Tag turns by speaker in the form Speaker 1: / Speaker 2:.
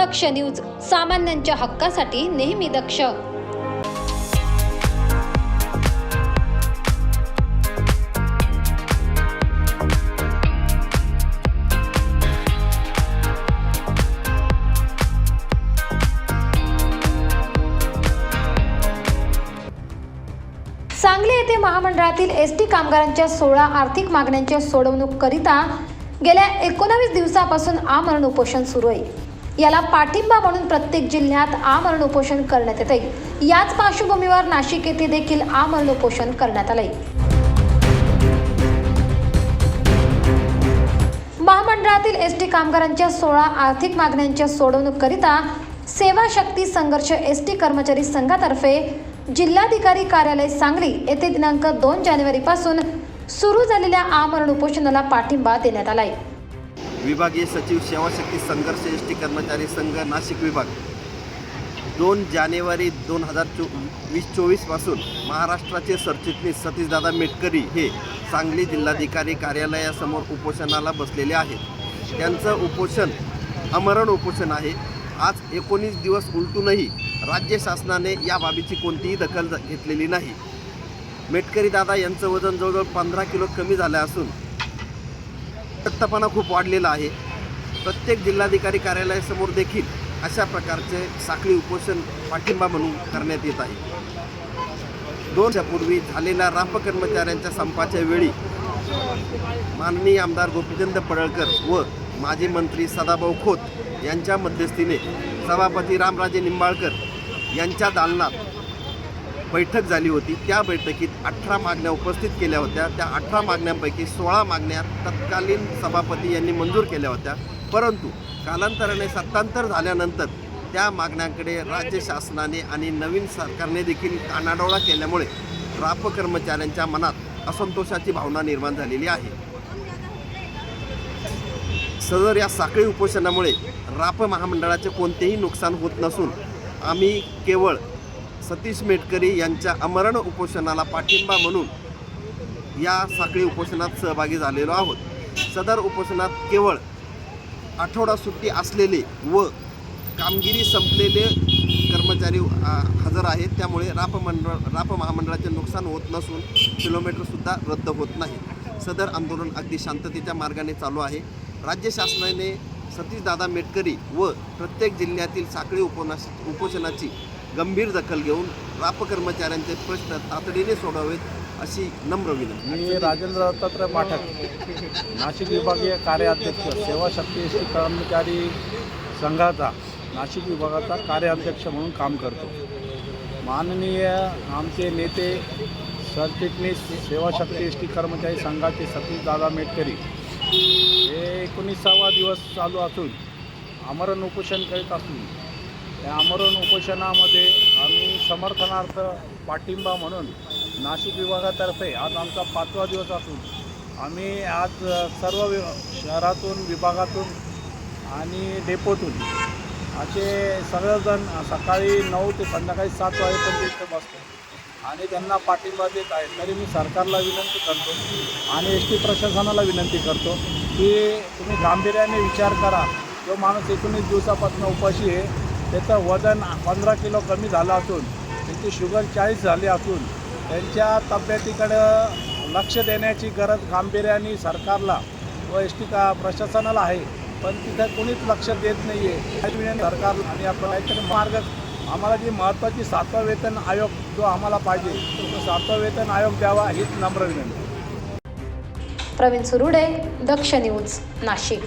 Speaker 1: दक्ष news सामान्यांच्या हक्कासाठी नेहमी दक्ष. सांगली येथे महामंडळातील एस टी कामगारांच्या सोळा आर्थिक मागण्यांच्या सोडवणूक करिता गेल्या एकोणावीस दिवसापासून आमरण उपोषण सुरू आहे. याला पाठिंबा म्हणून प्रत्येक जिल्ह्यात आमरण उपोषण करण्यात येते आहे याच पार्श्वभूमीवर नाशिक येथे देखील आमरण उपोषण करण्यात आले महामंडळातील एस टी कामगारांच्या सोळा आर्थिक मागण्यांच्या सोडवणूककरिता सेवा शक्ती संघर्ष एस टी कर्मचारी संघातर्फे जिल्हाधिकारी कार्यालय सांगली येथे दिनांक दोन जानेवारीपासून सुरू झालेल्या आमरण उपोषणाला पाठिंबा देण्यात आला आहे
Speaker 2: विभागीय सचिव सेवाशक्ती संघर्ष एस टी कर्मचारी संघ नाशिक विभाग. दोन जानेवारी दोन हजार चो वीस चोवीसपासून महाराष्ट्राचे सरचिटणीस सतीशदादा मेटकरी हे सांगली जिल्हाधिकारी कार्यालयासमोर उपोषणाला बसलेले आहेत. त्यांचं उपोषण अमरण उपोषण आहे. आज एकोणीस दिवस उलटूनही राज्य शासनाने या बाबीची कोणतीही दखल घेतलेली नाही. मेटकरी दादा यांचं वजन जवळजवळ पंधरा किलो कमी झालं असून तक्तपणा खूप वाढलेला आहे. प्रत्येक जिल्हाधिकारी कार्यालयासमोर देखील अशा प्रकारचे साखळी उपोषण पाठिंबा म्हणून करण्यात येत आहे. दोन वर्षापूर्वी झालेल्या राफ कर्मचाऱ्यांच्या संपाच्या वेळी माननीय आमदार गोपीचंद पडळकर व माजी मंत्री सदाभाऊ खोत यांच्या मध्यस्थीने सभापती रामराजे निंबाळकर यांच्या दालनात बैठक झाली होती. त्या बैठकीत अठरा मागण्या उपस्थित केल्या होत्या. त्या अठरा मागण्यांपैकी सोळा मागण्या तत्कालीन सभापती यांनी मंजूर केल्या होत्या. परंतु कालांतराने सत्तांतर झाल्यानंतर त्या मागण्यांकडे राज्य शासनाने आणि नवीन सरकारने देखील कानाडोळा केल्यामुळे राप कर्मचाऱ्यांच्या मनात असंतोषाची भावना निर्माण झालेली आहे. सदर या साखळी उपोषणामुळे राप महामंडळाचे कोणतेही नुकसान होत नसून आम्ही केवळ सतीश मेटकरी यांच्या अमरण उपोषणाला पाठिंबा म्हणून या साखळी उपोषणात सहभागी झालेलो आहोत. सदर उपोषणात केवळ आठवडा सुट्टी असलेले व कामगिरी संपलेले कर्मचारी हजर आहेत. त्यामुळे राप मंडळ राप महामंडळाचे नुकसान होत नसून किलोमीटरसुद्धा रद्द होत नाही. सदर आंदोलन अगदी शांततेच्या मार्गाने चालू आहे. राज्य शासनाने सतीशदादा मेटकरी व प्रत्येक जिल्ह्यातील साखळी उपोनाश उपोषणाची गंभीर दखल घेऊन राप कर्मचाऱ्यांचे प्रश्न तातडीने सोडावेत अशी नम्र विनंती.
Speaker 3: मी राजेंद्र दत्तात्रय पाठक नाशिक विभागीय कार्याध्यक्ष सेवा शक्ती एस कर्मचारी संघाचा नाशिक विभागाचा कार्याध्यक्ष म्हणून काम करतो. माननीय आमचे नेते सरचिटणीस सेवा शक्ती एस टी कर्मचारी संघाचे सतीश दादा मेटकरी हे एकोणीसावा दिवस चालू असून आमरण उपोषण करीत असून या आमरण उपोषणामध्ये आम्ही समर्थनार्थ पाठिंबा म्हणून नाशिक विभागातर्फे आज आमचा पाचवा दिवस असून आम्ही आज सर्व वि शहरातून विभागातून आणि डेपोतून असे सगळेजण सकाळी नऊ ते संध्याकाळी सात वाजेपर्यंत इथे बसतो आणि त्यांना पाठिंबा देत आहे तरी मी सरकारला विनंती करतो आणि एस टी प्रशासनाला विनंती करतो की तुम्ही गांभीर्याने विचार करा. जो माणूस एकोणीस दिवसापासून उपाशी आहे त्याचं वजन पंधरा किलो कमी झालं असून त्यांची शुगर चाळीस झाली असून त्यांच्या तब्येतीकडं लक्ष देण्याची गरज गांभीर्याने सरकारला व एस टी का प्रशासनाला आहे. पण तिथं कोणीच लक्ष देत नाही आहे सरकार आणि आपण काहीतरी मार्ग आम्हाला जी महत्त्वाची सातवा वेतन आयोग जो आम्हाला पाहिजे तो सातवा वेतन आयोग द्यावा हीच नम्र विनंती.
Speaker 1: प्रवीण सुरुडे दक्ष न्यूज नाशिक.